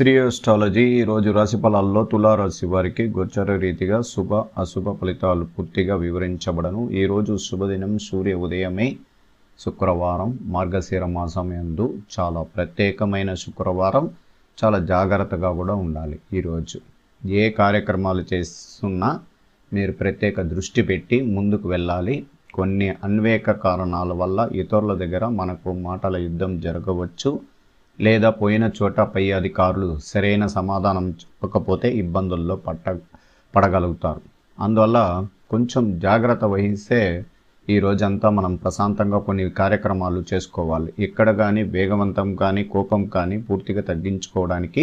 శ్రీయోస్టాలజీ ఈరోజు రాశి ఫలాల్లో తులారాశి వారికి గోచర రీతిగా శుభ అశుభ ఫలితాలు పూర్తిగా వివరించబడను. ఈరోజు శుభదినం సూర్య ఉదయమే శుక్రవారం మార్గశీర మాసం యందు చాలా ప్రత్యేకమైన శుక్రవారం. చాలా జాగ్రత్తగా కూడా ఉండాలి ఈరోజు ఏ కార్యక్రమాలు చేస్తున్నా మీరు ప్రత్యేక దృష్టి పెట్టి ముందుకు వెళ్ళాలి. కొన్ని అన్వేక కారణాల వల్ల ఇతరుల దగ్గర మనకు మాటల యుద్ధం జరగవచ్చు. లేదా పోయిన చోట పై అధికారులు సరైన సమాధానం చెప్పకపోతే ఇబ్బందుల్లో పట్ట పడగలుగుతారు. అందువల్ల కొంచెం జాగ్రత్త వహిస్తే ఈ రోజంతా మనం ప్రశాంతంగా కొన్ని కార్యక్రమాలు చేసుకోవాలి. ఇక్కడ కానీ వేగవంతం కానీ కోపం కానీ పూర్తిగా తగ్గించుకోవడానికి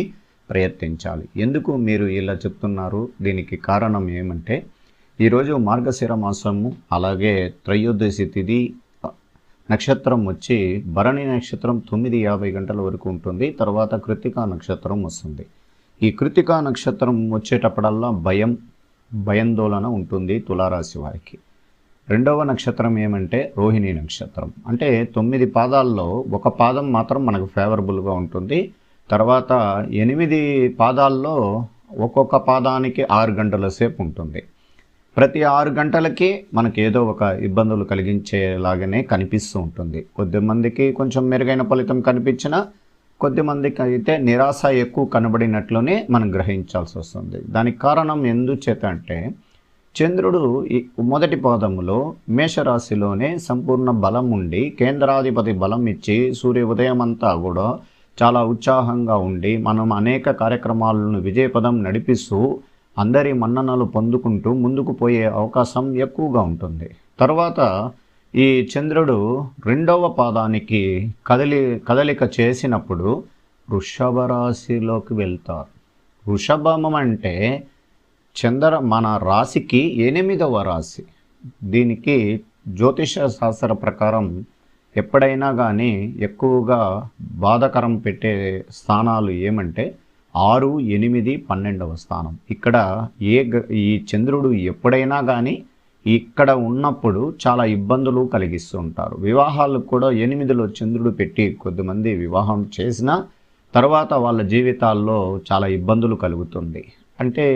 ప్రయత్నించాలి. ఎందుకు మీరు ఇలా చెప్తున్నారు? దీనికి కారణం ఏమంటే ఈరోజు మార్గశిర మాసము అలాగే త్రయోదశి తిథి నక్షత్రం వచ్చి భరణి నక్షత్రం తొమ్మిది యాభై గంటల వరకు ఉంటుంది. తర్వాత కృతికా నక్షత్రం వస్తుంది. ఈ కృతికా నక్షత్రం వచ్చేటప్పుడల్లా భయం భయాందోళన ఉంటుంది తులారాశి వారికి. రెండవ నక్షత్రం ఏమంటే రోహిణి నక్షత్రం. అంటే తొమ్మిది పాదాల్లో ఒక పాదం మాత్రం మనకు ఫేవరబుల్గా ఉంటుంది. తర్వాత ఎనిమిది పాదాల్లో ఒక్కొక్క పాదానికి ఆరు గంటల సేపు ఉంటుంది. ప్రతి ఆరు గంటలకి మనకి ఏదో ఒక ఇబ్బందులు కలిగించేలాగానే కనిపిస్తూ ఉంటుంది. కొద్దిమందికి కొంచెం మెరుగైన ఫలితం కనిపించినా కొద్దిమందికి అయితే నిరాశ ఎక్కువ కనబడినట్లునే మనం గ్రహించాల్సి వస్తుంది. దానికి కారణం ఎందుచేత అంటే చంద్రుడు ఈ మొదటి పాదములో మేషరాశిలోనే సంపూర్ణ బలం ఉండి కేంద్రాధిపతి బలం ఇచ్చి సూర్య ఉదయం అంతా కూడా చాలా ఉత్సాహంగా ఉండి మనం అనేక కార్యక్రమాలను విజయపదం నడిపిస్తూ అందరి మన్ననలు పొందుకుంటూ ముందుకు పోయే అవకాశం ఎక్కువగా ఉంటుంది. తర్వాత ఈ చంద్రుడు రెండవ పాదానికి కదలి కదలిక చేసినప్పుడు వృషభ రాశిలోకి వెళ్తారు. వృషభమం అంటే చంద్ర మన రాశికి ఎనిమిదవ రాశి. దీనికి జ్యోతిష శాస్త్ర ప్రకారం ఎప్పుడైనా కానీ ఎక్కువగా బాధకరం పెట్టే స్థానాలు ఏమంటే ఆరు ఎనిమిది పన్నెండవ స్థానం. ఇక్కడ ఏ ఈ చంద్రుడు ఎప్పుడైనా కానీ ఇక్కడ ఉన్నప్పుడు చాలా ఇబ్బందులు కలిగిస్తూ ఉంటారు. వివాహాలు కూడా ఎనిమిదిలో చంద్రుడు పెట్టి కొద్దిమంది వివాహం చేసినా తర్వాత వాళ్ళ జీవితాల్లో చాలా ఇబ్బందులు కలుగుతుంది. అంటే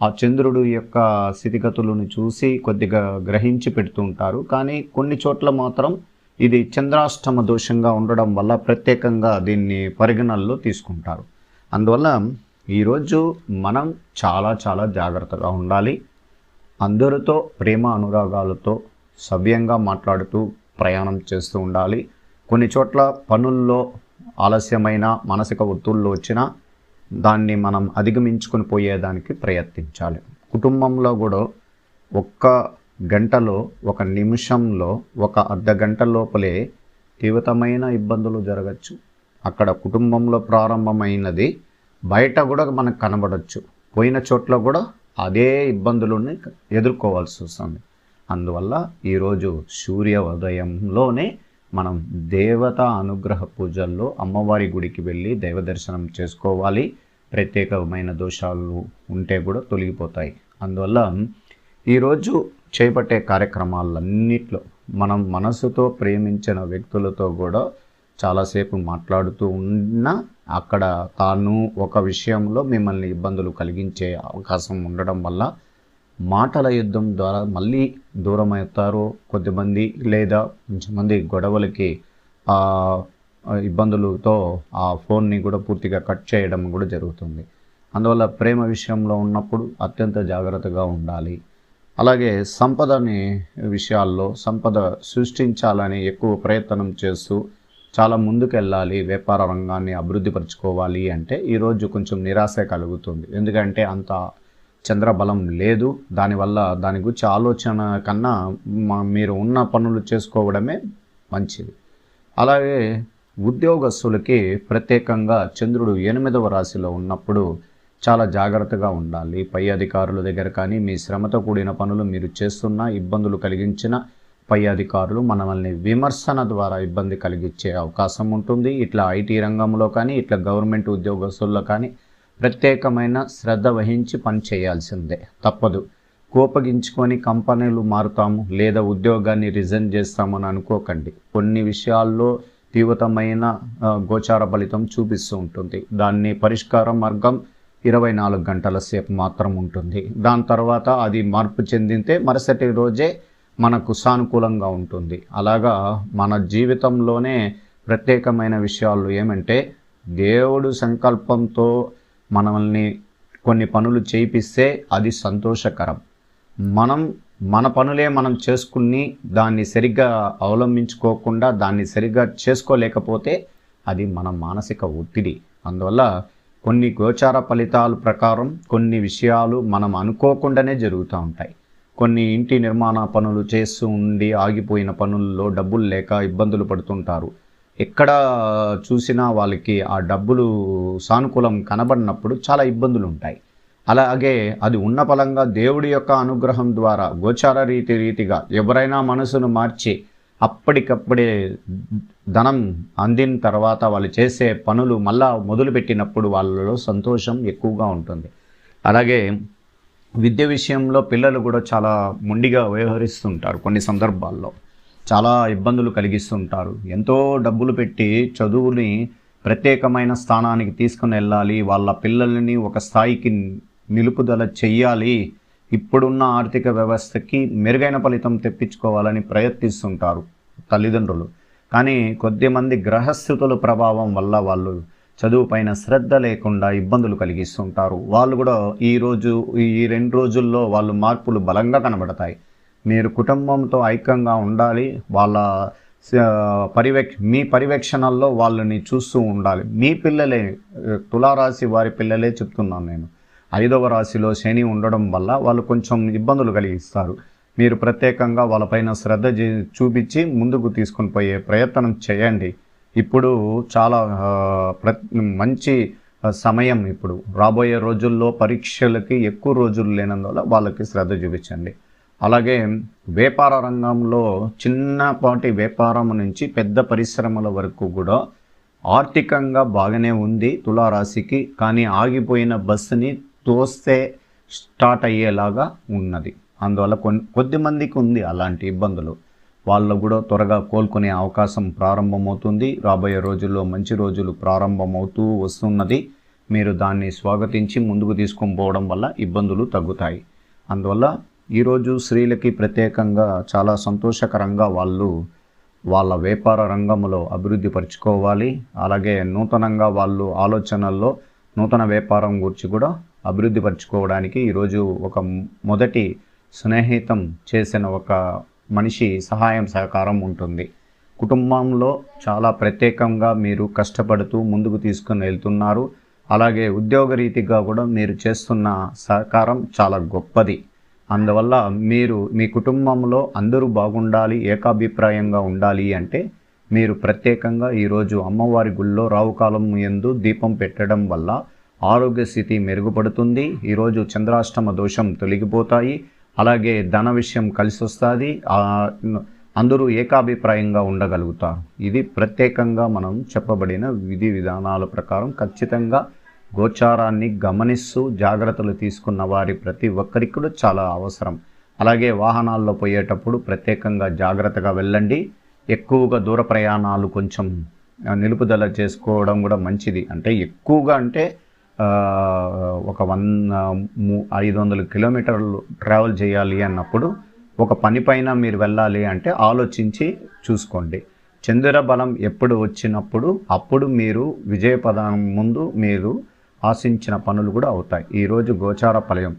ఆ చంద్రుడు యొక్క స్థితిగతులను చూసి కొద్దిగా గ్రహించి పెడుతూ ఉంటారు. కానీ కొన్ని చోట్ల మాత్రం ఇది చంద్రాష్టమ దోషంగా ఉండడం వల్ల ప్రత్యేకంగా దీన్ని పరిగణనలో తీసుకుంటారు. అందువల్ల ఈరోజు మనం చాలా చాలా జాగ్రత్తగా ఉండాలి. అందరితో ప్రేమ అనురాగాలతో సవ్యంగా మాట్లాడుతూ ప్రయాణం చేస్తూ ఉండాలి. కొన్ని చోట్ల పనుల్లో ఆలస్యమైన మానసిక ఒత్తుళ్ళు వచ్చినా దాన్ని మనం అధిగమించుకొని పోయేదానికి ప్రయత్నించాలి. కుటుంబంలో కూడా ఒక్క గంటలో ఒక నిమిషంలో ఒక అర్ధ గంట లోపలే తీవ్రమైన ఇబ్బందులు జరగచ్చు. అక్కడ కుటుంబంలో ప్రారంభమైనది. బయట కూడా మనకు కనబడవచ్చు పోయిన చోట్ల కూడా అదే ఇబ్బందులని ఎదుర్కోవాల్సి వస్తుంది. అందువల్ల ఈరోజు సూర్య ఉదయంలోనే మనం దేవత అనుగ్రహ పూజల్లో అమ్మవారి గుడికి వెళ్ళి దైవ దర్శనం చేసుకోవాలి. ప్రత్యేకమైన దోషాలు ఉంటే కూడా తొలగిపోతాయి. అందువల్ల ఈరోజు చేపట్టే కార్యక్రమాలన్నిట్లో మనం మనసుతో ప్రేమించిన వ్యక్తులతో కూడా చాలాసేపు మాట్లాడుతూ ఉన్నా అక్కడ తాను ఒక విషయంలో మిమ్మల్ని ఇబ్బందులు కలిగించే అవకాశం ఉండడం వల్ల మాటల యుద్ధం ద్వారా మళ్ళీ దూరం అవుతారు కొద్దిమంది లేదా కొంచెంమంది గొడవలకి ఇబ్బందులతో ఆ ఫోన్ని కూడా పూర్తిగా కట్ చేయడం కూడా జరుగుతుంది. అందువల్ల ప్రేమ విషయంలో ఉన్నప్పుడు అత్యంత జాగ్రత్తగా ఉండాలి. అలాగే సంపదని విషయాల్లో సంపద సృష్టించాలని ఎక్కువ ప్రయత్నం చేస్తూ చాలా ముందుకెళ్ళాలి వ్యాపార రంగాన్ని అభివృద్ధిపరచుకోవాలి అంటే ఈరోజు కొంచెం నిరాశ కలుగుతుంది. ఎందుకంటే అంత చంద్రబలం లేదు. దానివల్ల దాని గురించి ఆలోచన కన్నా మీరు ఉన్న పనులు చేసుకోవడమే మంచిది. అలాగే ఉద్యోగస్తులకి ప్రత్యేకంగా చంద్రుడు ఎనిమిదవ రాశిలో ఉన్నప్పుడు చాలా జాగ్రత్తగా ఉండాలి. పై అధికారుల దగ్గర కానీ మీ శ్రమతో కూడిన పనులు మీరు చేస్తున్న ఇబ్బందులు కలిగించిన పై అధికారులు మనల్ని విమర్శన ద్వారా ఇబ్బంది కలిగించే అవకాశం ఉంటుంది. ఇట్లా ఐటీ రంగంలో కానీ ఇట్లా గవర్నమెంట్ ఉద్యోగస్తుల్లో కానీ ప్రత్యేకమైన శ్రద్ధ వహించి పని చేయాల్సిందే. తప్పదు. కోపగించుకొని కంపెనీలు మారుతాము లేదా ఉద్యోగాన్ని రిజైన్ చేస్తామని అనుకోకండి. కొన్ని విషయాల్లో తీవ్రతమైన గోచార ఫలితం చూపిస్తూ ఉంటుంది. దాన్ని పరిష్కార మార్గం ఇరవై నాలుగు గంటల సేపు మాత్రం ఉంటుంది. దాని తర్వాత అది మార్పు చెందితే మరుసటి రోజే మనకు సానుకూలంగా ఉంటుంది. అలాగా మన జీవితంలోనే ప్రత్యేకమైన విషయాలు ఏమంటే దేవుడు సంకల్పంతో మనల్ని కొన్ని పనులు చేయిస్తే అది సంతోషకరం. మనం మన పనులే మనం చేసుకుని దాన్ని సరిగ్గా అవలంబించుకోకుండా దాన్ని సరిగ్గా చేసుకోలేకపోతే అది మన మానసిక ఒత్తిడి. అందువల్ల కొన్ని గోచార ఫలితాల ప్రకారం కొన్ని విషయాలు మనం అనుకోకుండానే జరుగుతూ ఉంటాయి. కొన్ని ఇంటి నిర్మాణ పనులు చేస్తూ ఉండి ఆగిపోయిన పనుల్లో డబ్బులు లేక ఇబ్బందులు పడుతుంటారు. ఎక్కడ చూసినా వాళ్ళకి ఆ డబ్బులు సానుకూలం కనబడినప్పుడు చాలా ఇబ్బందులు ఉంటాయి అలాగే అది ఉన్న ఫలంగా దేవుడి యొక్క అనుగ్రహం ద్వారా గోచార రీతి రీతిగా ఎవరైనా మనసును మార్చి అప్పటికప్పుడే ధనం అందిన తర్వాత వాళ్ళు చేసే పనులు మళ్ళా మొదలుపెట్టినప్పుడు వాళ్ళలో సంతోషం ఎక్కువగా ఉంటుంది. అలాగే విద్య విషయంలో పిల్లలు కూడా చాలా మొండిగా వ్యవహరిస్తుంటారు కొన్ని సందర్భాల్లో. చాలా ఇబ్బందులు కలిగిస్తుంటారు. ఎంతో డబ్బులు పెట్టి చదువుని ప్రత్యేకమైన స్థానానికి తీసుకుని వెళ్ళాలి వాళ్ళ పిల్లల్ని ఒక స్థాయికి నిలుపుదల చెయ్యాలి ఇప్పుడున్న ఆర్థిక వ్యవస్థకి మెరుగైన ఫలితం తెప్పించుకోవాలని ప్రయత్నిస్తుంటారు తల్లిదండ్రులు. కానీ కొద్దిమంది గ్రహస్థితుల ప్రభావం వల్ల వాళ్ళు చదువు పైన శ్రద్ధ లేకుండా ఇబ్బందులు కలిగిస్తుంటారు. వాళ్ళు కూడా ఈరోజు ఈ రెండు రోజుల్లో వాళ్ళు మార్పులు బలంగా కనబడతాయి. మీరు కుటుంబంతో ఐక్యంగా ఉండాలి. వాళ్ళ పరివేక్ష పర్యవేక్ష మీ పర్యవేక్షణల్లో వాళ్ళని చూస్తూ ఉండాలి. మీ పిల్లలే తులారాశి వారి పిల్లలే చెప్తున్నాను నేను. ఐదవ రాశిలో శని ఉండడం వల్ల వాళ్ళు కొంచెం ఇబ్బందులు కలిగిస్తారు. మీరు ప్రత్యేకంగా వాళ్ళపైన శ్రద్ధ చే- చూపించి ముందుకు తీసుకొని పోయే ప్రయత్నం చేయండి. ఇప్పుడు చాలా మంచి సమయం ఇప్పుడు. రాబోయే రోజుల్లో పరీక్షలకి ఎక్కువ రోజులు లేనందువల్ల వాళ్ళకి శ్రద్ధ చూపించండి. అలాగే వ్యాపార రంగంలో చిన్నపాటి వ్యాపారం నుంచి పెద్ద పరిశ్రమల వరకు కూడా ఆర్థికంగా బాగానే ఉంది తులారాశికి కానీ ఆగిపోయిన బస్సుని తోస్తే స్టార్ట్ అయ్యేలాగా ఉన్నది. అందువల్ల కొన్ని కొద్ది మందికి ఉంది అలాంటి ఇబ్బందులు. వాళ్ళు కూడా త్వరగా కోలుకునే అవకాశం ప్రారంభమవుతుంది. రాబోయే రోజుల్లో మంచి రోజులు ప్రారంభమవుతూ వస్తున్నది. మీరు దాన్ని స్వాగతించి ముందుకు తీసుకొని పోవడం వల్ల ఇబ్బందులు తగ్గుతాయి. అందువల్ల ఈరోజు స్త్రీలకి ప్రత్యేకంగా చాలా సంతోషకరంగా వాళ్ళు వాళ్ళ వ్యాపార రంగంలో అభివృద్ధి పరుచుకోవాలి. అలాగే నూతనంగా వాళ్ళు ఆలోచనల్లో నూతన వ్యాపారం గురించి కూడా అభివృద్ధి పరుచుకోవడానికి ఈరోజు ఒక మొదటి స్నేహితం చేసిన ఒక మనిషి సహాయం సహకారం ఉంటుంది. కుటుంబంలో చాలా ప్రత్యేకంగా మీరు కష్టపడుతూ ముందుకు తీసుకుని వెళ్తున్నారు. అలాగే ఉద్యోగ రీతిగా కూడా మీరు చేస్తున్న సహకారం చాలా గొప్పది. అందువల్ల మీరు మీ కుటుంబంలో అందరూ బాగుండాలి ఏకాభిప్రాయంగా ఉండాలి అంటే మీరు ప్రత్యేకంగా ఈరోజు అమ్మవారి గుళ్ళో రావుకాలం ఎందు దీపం పెట్టడం వల్ల ఆరోగ్య స్థితి మెరుగుపడుతుంది. ఈరోజు చంద్రాష్టమ దోషం తొలగిపోతాయి. అలాగే ధన విషయం కలిసి వస్తుంది. అందరూ ఏకాభిప్రాయంగా ఉండగలుగుతారు. ఇది ప్రత్యేకంగా మనం చెప్పబడిన విధి విధానాల ప్రకారం ఖచ్చితంగా గోచారాన్ని గమనిస్తూ జాగ్రత్తలు తీసుకున్న వారి ప్రతి ఒక్కరికి కూడా చాలా అవసరం. అలాగే వాహనాల్లో పోయేటప్పుడు ప్రత్యేకంగా జాగ్రత్తగా వెళ్ళండి. ఎక్కువగా దూర ప్రయాణాలు కొంచెం నిలుపుదల చేసుకోవడం కూడా మంచిది. అంటే ఎక్కువగా అంటే ఒక వన్ ఐదు వందల కిలోమీటర్లు ట్రావెల్ చేయాలి అన్నప్పుడు ఒక పని పైన మీరు వెళ్ళాలి అంటే ఆలోచించి చూసుకోండి. చంద్ర బలం ఎప్పుడు వచ్చినప్పుడు అప్పుడు మీరు విజయపదం ముందు మీరు ఆశించిన పనులు కూడా అవుతాయి. ఈరోజు గోచార ఫలయం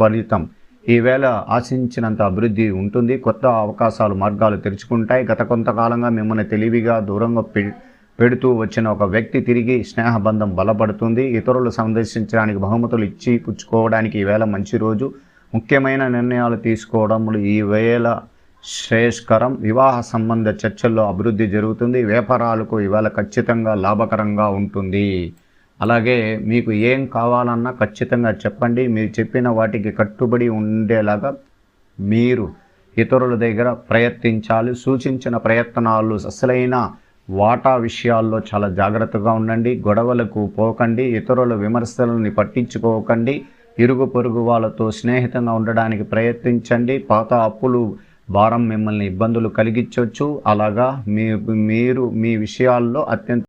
ఫలితం. ఈవేళ ఆశించినంత అభివృద్ధి ఉంటుంది. కొత్త అవకాశాలు మార్గాలు తెరుచుకుంటాయి. గత కొంతకాలంగా మిమ్మల్ని తెలివిగా దూరంగా పె పెడుతూ వచ్చిన ఒక వ్యక్తి తిరిగి స్నేహబంధం బలపడుతుంది. ఇతరులు సందర్శించడానికి బహుమతులు ఇచ్చి పుచ్చుకోవడానికి ఈవేళ మంచి రోజు. ముఖ్యమైన నిర్ణయాలు తీసుకోవడంలో ఈ వేళ శ్రేయస్కరం. వివాహ సంబంధ చర్చల్లో అభివృద్ధి జరుగుతుంది. వ్యాపారాలకు ఇవాళ ఖచ్చితంగా లాభకరంగా ఉంటుంది. అలాగే మీకు ఏం కావాలన్నా ఖచ్చితంగా చెప్పండి. మీరు చెప్పిన వాటికి కట్టుబడి ఉండేలాగా మీరు ఇతరుల దగ్గర ప్రయత్నించాలి. సూచించిన ప్రయత్నాలు అసలైన వాటా విషయాల్లో చాలా జాగ్రత్తగా ఉండండి గొడవలకు పోకండి ఇతరుల విమర్శలని పట్టించుకోకండి ఇరుగు పొరుగు వాళ్ళతో స్నేహితంగా ఉండడానికి ప్రయత్నించండి పాత అప్పులు వారం మిమ్మల్ని ఇబ్బందులు కలిగించవచ్చు అలాగా మీ మీరు మీ విషయాల్లో అత్యంత